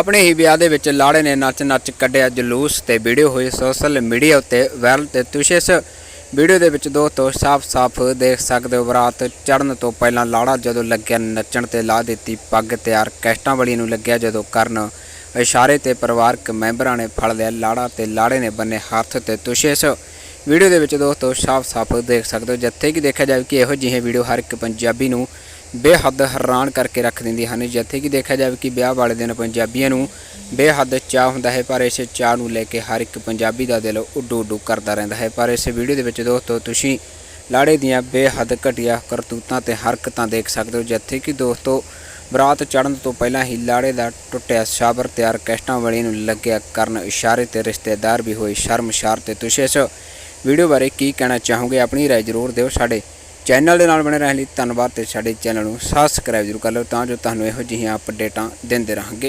ਆਪਣੇ ਹੀ ਵਿਆਹ ਦੇ ਵਿੱਚ ਲਾੜੇ ਨੇ ਨੱਚ-ਨੱਚ ਕੱਢਿਆ ਜਲੂਸ ਤੇ ਵੀਡੀਓ ਹੋਈ ਸੋਸ਼ਲ ਮੀਡੀਆ ਉੱਤੇ ਵਾਇਰਲ ਤੇ ਤੁਸੀਂ ਇਸ ਵੀਡੀਓ ਦੇ ਵਿੱਚ ਦੋਸਤੋ ਸਾਫ਼-ਸਾਫ਼ ਦੇਖ ਸਕਦੇ ਹੋ, ਬਰਾਤ ਚੜਨ ਤੋਂ ਪਹਿਲਾਂ ਲਾੜਾ ਜਦੋਂ ਲੱਗਿਆ ਨੱਚਣ ਤੇ ਲਾ ਦਿੱਤੀ ਪੱਗ ਤੇ ਆਰਕੈਸਟਰਾ ਵਾਲੀ ਨੂੰ ਲੱਗਿਆ ਜਦੋਂ ਕਰਨ ਇਸ਼ਾਰੇ ਤੇ ਪਰਿਵਾਰਕ ਮੈਂਬਰਾਂ ਨੇ ਫੜ ਲਿਆ ਲਾੜਾ ਤੇ ਲਾੜੇ ਨੇ ਬੰਨੇ ਹੱਥ ਤੇ ਤੁਸੀਂ ਇਸ ਵੀਡੀਓ ਦੇ ਵਿੱਚ ਦੋਸਤੋ ਸਾਫ਼-ਸਾਫ਼ ਦੇਖ ਸਕਦੇ ਹੋ, ਜਿੱਥੇ ਕਿ ਦੇਖਿਆ ਜਾਵੇ ਕਿ ਇਹੋ ਜਿਹੇ ਵੀਡੀਓ ਹਰ ਇੱਕ ਪੰਜਾਬੀ ਨੂੰ ਬੇਹੱਦ ਹੈਰਾਨ ਕਰਕੇ ਰੱਖ ਦਿੰਦੀ ਹਨ। ਜਿੱਥੇ ਕਿ ਦੇਖਿਆ ਜਾਵੇ ਕਿ ਵਿਆਹ ਵਾਲੇ ਦਿਨ ਪੰਜਾਬੀਆਂ ਨੂੰ ਬੇਹੱਦ ਚਾਹ ਹੁੰਦਾ ਹੈ, ਪਰ ਇਸ ਚਾਹ ਨੂੰ ਲੈ ਕੇ ਹਰ ਇੱਕ ਪੰਜਾਬੀ ਦਾ ਦਿਲ ਉੱਡੂ ਉੱਡੂ ਕਰਦਾ ਰਹਿੰਦਾ ਹੈ। ਪਰ ਇਸ ਵੀਡੀਓ ਦੇ ਵਿੱਚ ਦੋਸਤੋ, ਤੁਸੀਂ ਲਾੜੇ ਦੀਆਂ ਬੇਹੱਦ ਘਟੀਆ ਕਰਤੂਤਾਂ ਤੇ ਹਰਕਤਾਂ ਦੇਖ ਸਕਦੇ ਹੋ, ਜਿੱਥੇ ਕਿ ਦੋਸਤੋ, ਬਰਾਤ ਚੜਨ ਤੋਂ ਪਹਿਲਾਂ ਹੀ ਲਾੜੇ ਦਾ ਟੁੱਟਿਆ ਸਾਬਰ ਤੇ ਆਰਕੈਸਟਰਾ ਵਾਲੀ ਨੂੰ ਲੱਗਿਆ ਕਰਨ ਇਸ਼ਾਰੇ ਤੇ ਰਿਸ਼ਤੇਦਾਰ ਵੀ ਹੋਏ ਸ਼ਰਮਸ਼ਾਰ ਤੇ ਤੁਸੀਂ। ਇਸ ਵੀਡੀਓ ਬਾਰੇ ਕੀ ਕਹਿਣਾ ਚਾਹੋਗੇ, ਆਪਣੀ ਰਾਏ ਜ਼ਰੂਰ ਦਿਓ ਸਾਡੇ ਚੈਨਲ ਦੇ ਨਾਲ ਬਣੇ ਰਹਿਣ ਲਈ ਧੰਨਵਾਦ ਤੇ ਸਾਡੇ ਚੈਨਲ ਨੂੰ ਸਬਸਕ੍ਰਾਈਬ ਜ਼ਰੂਰ ਕਰ ਲਓ, ਤਾਂ ਜੋ ਤੁਹਾਨੂੰ ਇਹੋ ਜਿਹੀਆਂ ਅਪਡੇਟਾਂ ਦਿੰਦੇ ਰਹਾਂਗੇ।